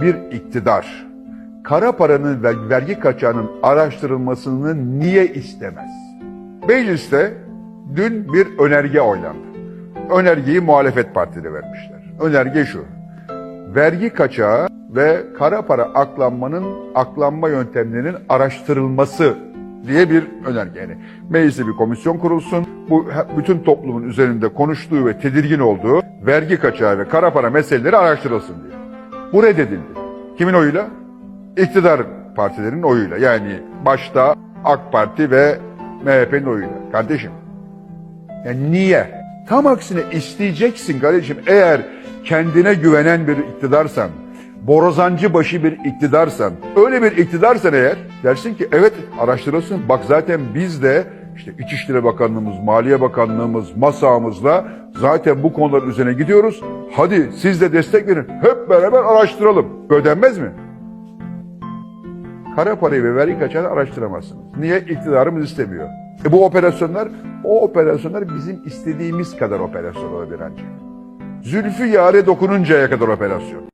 bir iktidar kara paranın ve vergi kaçağının araştırılmasını niye istemez? Mecliste dün bir önerge oylandı. Önergeyi muhalefet partileri vermişler. Önerge şu. Vergi kaçağı ve kara para aklanmanın aklanma yöntemlerinin araştırılması diye bir önerge. Yani mecliste bir komisyon kurulsun. Bu bütün toplumun üzerinde konuştuğu ve tedirgin olduğu vergi kaçağı ve kara para meseleleri araştırılsın diye. Bu reddedildi. Kimin oyuyla? İktidar partilerinin oyuyla. Yani başta AK Parti ve MHP'nin oyuyla. Kardeşim yani niye? Tam aksine isteyeceksin kardeşim eğer kendine güvenen bir iktidarsan, borazancı başı bir iktidarsan, öyle bir iktidarsan eğer dersin ki evet araştırılsın. Bak zaten biz de işte İçişleri Bakanlığımız, Maliye Bakanlığımız, masamızla zaten bu konuların üzerine gidiyoruz. Hadi siz de destek verin. Hep beraber araştıralım. Ödenmez mi? Kara parayı ve vergi kaçağını araştıramazsınız. Niye? İktidarımız istemiyor. E bu operasyonlar, o operasyonlar bizim istediğimiz kadar operasyon olabilir ancak. Zülfü yare dokununcaya kadar operasyon.